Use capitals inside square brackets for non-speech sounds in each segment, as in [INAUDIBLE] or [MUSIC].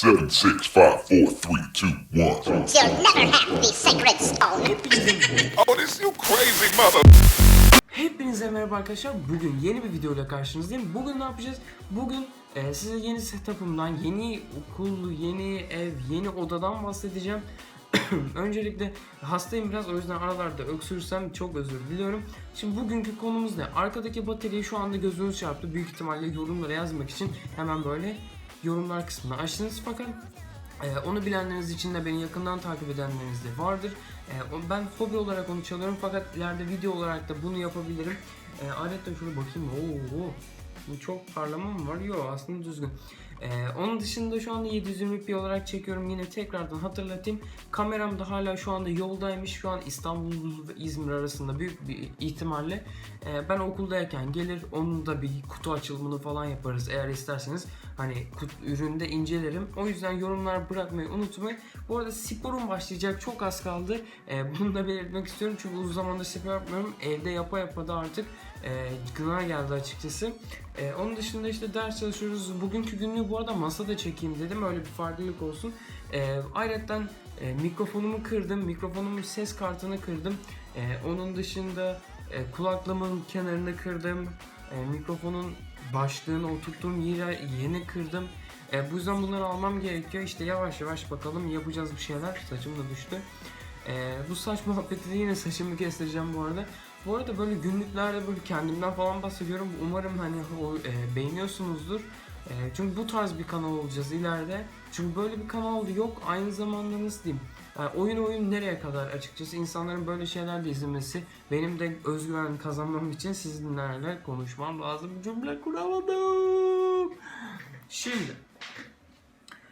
Seven, six, five, four, three, two, one. You'll never have the sacred stone. Oh, this you crazy mother. Hepinize merhaba arkadaşlar. Bugün yeni bir videoyla karşınızdayım. Bugün ne yapacağız? Bugün e, size yeni setup'ımdan, yeni okul, yeni ev, yeni odadan bahsedeceğim. [COUGHS] Öncelikle hastayım biraz o yüzden aralarda öksürsem çok özür diliyorum. Şimdi bugünkü konumuz ne? Arkadaki batarya şu anda gözünüz çarptı. Büyük ihtimalle yorumlara yazmak için hemen böyle yorumlar kısmını açtınız fakat ee, onu bilenleriniz için de beni yakından takip edenleriniz de vardır. Ee, ben hobi olarak onu çalıyorum fakat ileride video olarak da bunu yapabilirim. Ee, ayrıca şöyle bakayım. Oo, bu çok parlama mı var? Yok aslında düzgün. Ee, onun dışında şu anda 720p olarak çekiyorum. Yine tekrardan hatırlatayım. Kameram da hala şu anda yoldaymış. Şu an İstanbul ve İzmir arasında büyük bir ihtimalle. Ee, ben okuldayken gelir. Onun da bir kutu açılımını falan yaparız eğer isterseniz. Hani kut, üründe incelerim. O yüzden yorumlar bırakmayı unutmayın. Bu arada sporum başlayacak. Çok az kaldı. Ee, bunu da belirtmek istiyorum. Çünkü uzun zamandır spor yapmıyorum. Evde yapa yapa da artık e, gına geldi açıkçası. E, onun dışında işte ders çalışıyoruz. Bugünkü günlüğü bu arada masada çekeyim dedim. Öyle bir farklılık olsun. E, ayrıca e, mikrofonumu kırdım. Mikrofonumun ses kartını kırdım. E, onun dışında e, kulaklığımın kenarını kırdım. E, mikrofonun başlığını oturttuğum yere yeni kırdım. E, bu yüzden bunları almam gerekiyor. İşte yavaş yavaş bakalım yapacağız bir şeyler. Saçım da düştü. E, bu saç muhabbeti de yine saçımı kestireceğim bu arada. Bu arada böyle günlüklerde böyle kendimden falan bahsediyorum. Umarım hani o e, beğeniyorsunuzdur. E, çünkü bu tarz bir kanal olacağız ileride. Çünkü böyle bir kanal yok. Aynı zamanda nasıl diyeyim? Yani oyun oyun nereye kadar açıkçası insanların böyle şeylerle izlemesi benim de özgüven kazanmam için sizinlerle konuşmam lazım. Cümle kuramadım. Şimdi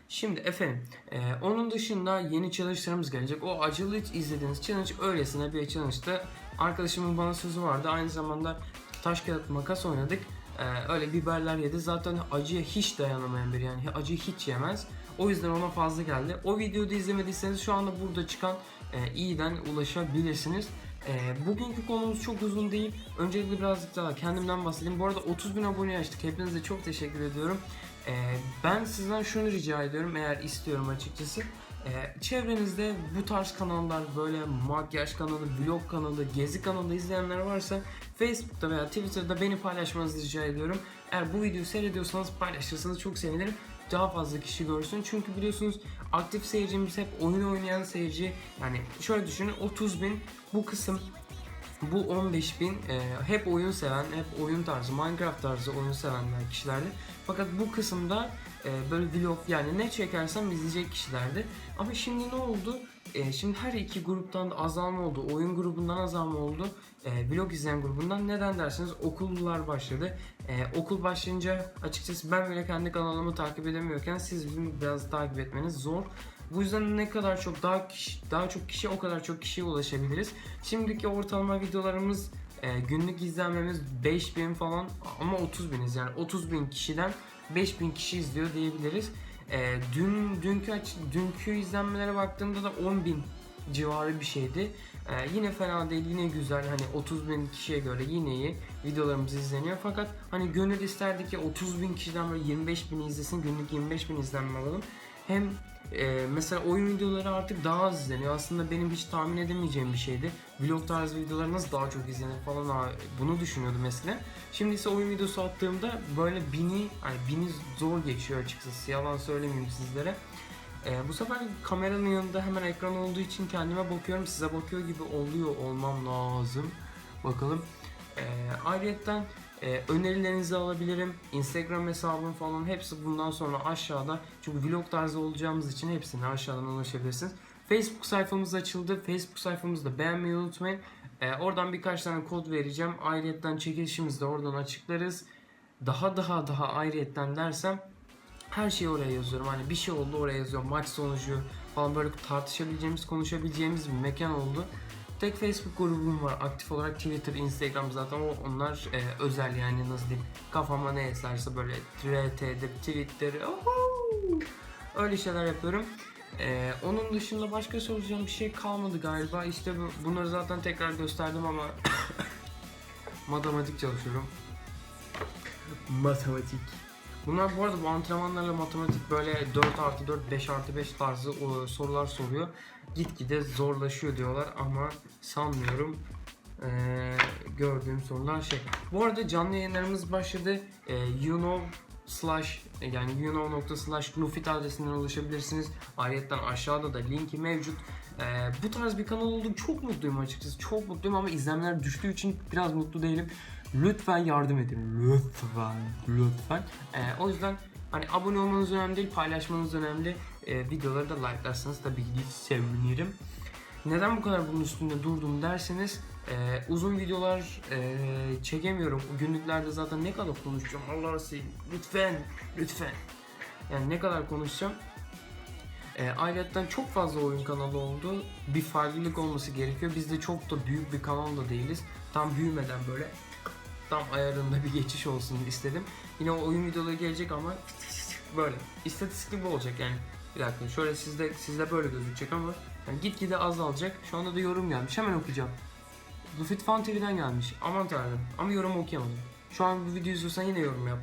Şimdi efendim, e, onun dışında yeni challenge'larımız gelecek. O acılı izlediğiniz challenge öylesine bir challenge'dı. Arkadaşımın bana sözü vardı. Aynı zamanda taş kağıt makas oynadık. E, öyle biberler yedi. Zaten acıya hiç dayanamayan biri yani acıyı hiç yemez. O yüzden ona fazla geldi. O videoyu da izlemediyseniz şu anda burada çıkan e, iyiden ulaşabilirsiniz. E, bugünkü konumuz çok uzun değil. Öncelikle birazcık daha kendimden bahsedeyim. Bu arada 30 bin abone açtık. Hepinize çok teşekkür ediyorum. Ee, ben sizden şunu rica ediyorum eğer istiyorum açıkçası. Ee, çevrenizde bu tarz kanallar böyle makyaj kanalı, vlog kanalı, gezi kanalı izleyenler varsa Facebook'ta veya Twitter'da beni paylaşmanızı rica ediyorum. Eğer bu videoyu seyrediyorsanız paylaşırsanız çok sevinirim. Daha fazla kişi görsün. Çünkü biliyorsunuz aktif seyircimiz hep oyun oynayan seyirci. Yani şöyle düşünün 30 bin bu kısım bu 15 bin e, hep oyun seven, hep oyun tarzı, Minecraft tarzı oyun sevenler kişilerdi. Fakat bu kısımda e, böyle vlog yani ne çekersem izleyecek kişilerdi. Ama şimdi ne oldu? E, şimdi her iki gruptan da azalma oldu. Oyun grubundan azalma oldu. E, vlog izleyen grubundan. Neden derseniz okullar başladı. E, okul başlayınca açıkçası ben bile kendi kanalımı takip edemiyorken siz bizim biraz takip etmeniz zor. Bu yüzden ne kadar çok daha kişi, daha çok kişi o kadar çok kişiye ulaşabiliriz. Şimdiki ortalama videolarımız e, günlük izlenmemiz 5000 falan ama 30 biniz yani 30 bin kişiden 5000 kişi izliyor diyebiliriz. E, dün dünkü dünkü izlenmelere baktığımda da 10 bin civarı bir şeydi. E, yine fena değil yine güzel hani 30 bin kişiye göre yine iyi videolarımız izleniyor fakat hani gönül isterdi ki 30 bin kişiden böyle 25 bin izlesin günlük 25 bin izlenme alalım. Hem ee, mesela oyun videoları artık daha az izleniyor. Aslında benim hiç tahmin edemeyeceğim bir şeydi. Vlog tarzı videolar nasıl daha çok izlenir falan ha, bunu düşünüyordum eskiden. Şimdi ise oyun videosu attığımda böyle bini, hani bini zor geçiyor açıkçası. Yalan söylemeyeyim sizlere. Ee, bu sefer kameranın yanında hemen ekran olduğu için kendime bakıyorum. Size bakıyor gibi oluyor olmam lazım. Bakalım. Ee, ayrıyetten ee, önerilerinizi alabilirim. Instagram hesabım falan hepsi bundan sonra aşağıda. Çünkü vlog tarzı olacağımız için hepsine aşağıdan ulaşabilirsiniz. Facebook sayfamız açıldı. Facebook sayfamızda beğenmeyi unutmayın. Ee, oradan birkaç tane kod vereceğim. Ayrıyetten çekilişimizi de oradan açıklarız. Daha daha daha ayrıyetten dersem her şeyi oraya yazıyorum. Hani bir şey oldu oraya yazıyorum. Maç sonucu falan böyle tartışabileceğimiz, konuşabileceğimiz bir mekan oldu. Tek Facebook grubum var aktif olarak Twitter, Instagram zaten o onlar e, özel yani nasıl diyeyim kafama ne eserse böyle RT'dir, Twitter oho! öyle şeyler yapıyorum. E, onun dışında başka soracağım bir şey kalmadı galiba. İşte bu- bunları zaten tekrar gösterdim ama [COUGHS] matematik çalışıyorum. Matematik. Bunlar bu arada bu antrenmanlarla matematik böyle 4 artı 4, 5 artı 5 tarzı sorular soruyor. Gitgide zorlaşıyor diyorlar ama sanmıyorum ee, gördüğüm sorular şey. Bu arada canlı yayınlarımız başladı. Ee, you know slash yani you know nokta slash nufit adresinden ulaşabilirsiniz. Ayrıca aşağıda da linki mevcut. Ee, bu tarz bir kanal olduğum çok mutluyum açıkçası. Çok mutluyum ama izlenmeler düştüğü için biraz mutlu değilim. Lütfen yardım edin. Lütfen. Lütfen. Ee, o yüzden hani abone olmanız önemli değil, paylaşmanız önemli. Ee, videoları da like'larsanız tabii ki sevinirim. Neden bu kadar bunun üstünde durdum derseniz e, uzun videolar e, çekemiyorum. Günlüklerde zaten ne kadar konuşacağım Allah'ını seveyim. Lütfen, lütfen. Yani ne kadar konuşacağım. E, ayrıca çok fazla oyun kanalı oldu. Bir farklılık olması gerekiyor. Biz de çok da büyük bir kanal da değiliz. Tam büyümeden böyle tam ayarında bir geçiş olsun istedim. Yine o oyun videoları gelecek ama böyle istatistikli bu olacak yani. Bir dakika şöyle sizde sizde böyle gözükecek ama yani gitgide azalacak. Şu anda da yorum gelmiş. Hemen okuyacağım. Lufit Fan TV'den gelmiş. Aman tanrım. Ama yorum okuyamadım. Şu an bu videoyu izliyorsan yine yorum yap.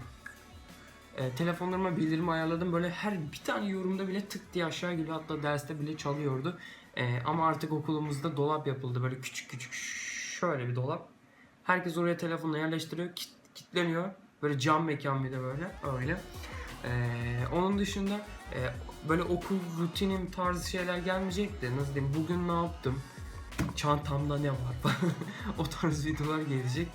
E, telefonlarıma bildirimi ayarladım. Böyle her bir tane yorumda bile tık diye aşağı geliyor. Hatta derste bile çalıyordu. E, ama artık okulumuzda dolap yapıldı. Böyle küçük küçük şöyle bir dolap. Herkes oraya telefonla yerleştiriyor. Kit, kitleniyor. Böyle cam mekan bir de böyle. Öyle. Ee, onun dışında e, böyle okul rutinim tarzı şeyler gelmeyecek de nasıl diyeyim bugün ne yaptım çantamda ne var [LAUGHS] o tarz videolar gelecek.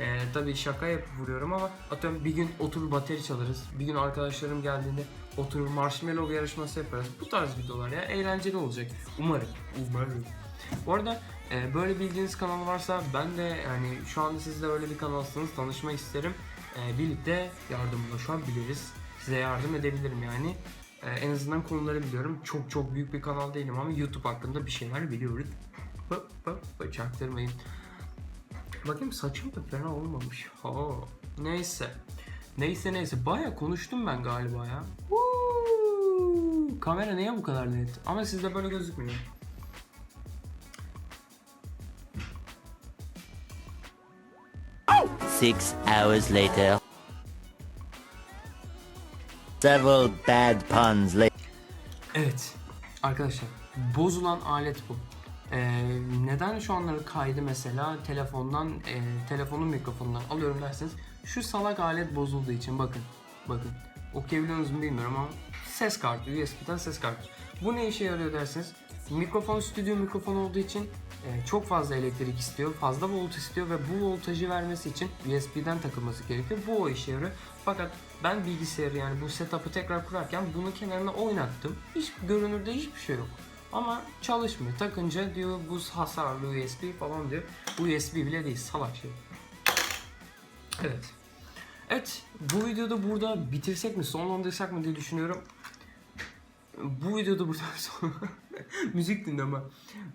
Ee, tabii şaka yapıp vuruyorum ama atıyorum bir gün oturur bateri çalarız. Bir gün arkadaşlarım geldiğinde oturur marshmallow yarışması yaparız. Bu tarz videolar ya eğlenceli olacak. Umarım. Umarım. Bu arada e, böyle bildiğiniz kanal varsa ben de yani şu anda siz de öyle bir kanalsınız tanışmak isterim. E, birlikte yardımlaşabiliriz. Size yardım edebilirim yani. E, en azından konuları biliyorum. Çok çok büyük bir kanal değilim ama YouTube hakkında bir şeyler biliyoruz. Hop hop hop, çaktırmayın. Bakayım saçım da fena olmamış. Ha. Neyse. Neyse neyse. Baya konuştum ben galiba ya. Woo! Kamera niye bu kadar net? Ama sizde böyle gözükmüyor. Six hours later. Several bad puns later. Evet arkadaşlar bozulan alet bu. Ee, neden şu anları kaydı mesela telefondan e, telefonun mikrofonundan alıyorum derseniz şu salak alet bozulduğu için bakın bakın okuyabiliyor musunuz bilmiyorum ama ses kartı USB'den ses kartı. Bu ne işe yarıyor derseniz mikrofon stüdyo mikrofon olduğu için çok fazla elektrik istiyor, fazla volt istiyor ve bu voltajı vermesi için USB'den takılması gerekiyor. Bu o işe yarıyor. Fakat ben bilgisayarı yani bu setup'ı tekrar kurarken bunu kenarına oynattım. Hiç görünürde hiçbir şey yok. Ama çalışmıyor. Takınca diyor bu hasarlı USB falan diyor. USB bile değil salak şey. Evet. Evet bu videoda burada bitirsek mi sonlandırsak mı diye düşünüyorum. Bu videoda burada [LAUGHS] son... müzik dinleme.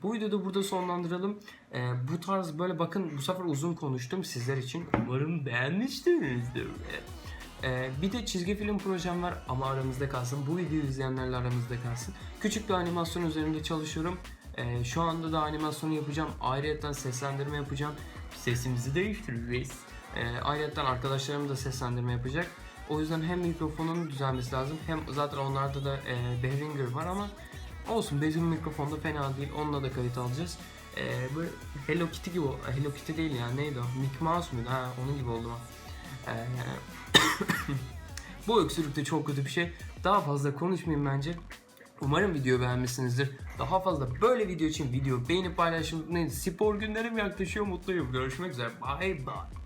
Bu videoda burada sonlandıralım. Ee, bu tarz böyle bakın bu sefer uzun konuştum sizler için. Umarım beğenmişsinizdir. Ee, bir de çizgi film projem var ama aramızda kalsın. Bu videoyu izleyenlerle aramızda kalsın. Küçük bir animasyon üzerinde çalışıyorum. Ee, şu anda da animasyonu yapacağım. Ayrıca seslendirme yapacağım. Sesimizi değiştireceğiz. Ee, ayrıca arkadaşlarım da seslendirme yapacak. O yüzden hem mikrofonun düzelmesi lazım hem zaten onlarda da e, Behringer var ama olsun bizim mikrofon da fena değil. Onunla da kayıt alacağız. Ee, böyle Hello Kitty gibi Hello Kitty değil ya neydi o? Mickey Mouse muydu? Ha onun gibi oldu. Ee, [COUGHS] bu öksürük de çok kötü bir şey. Daha fazla konuşmayayım bence. Umarım video beğenmişsinizdir. Daha fazla böyle video için video beğenip paylaşmayı unutmayın. Spor günlerim yaklaşıyor mutluyum. Görüşmek üzere. Bye bye.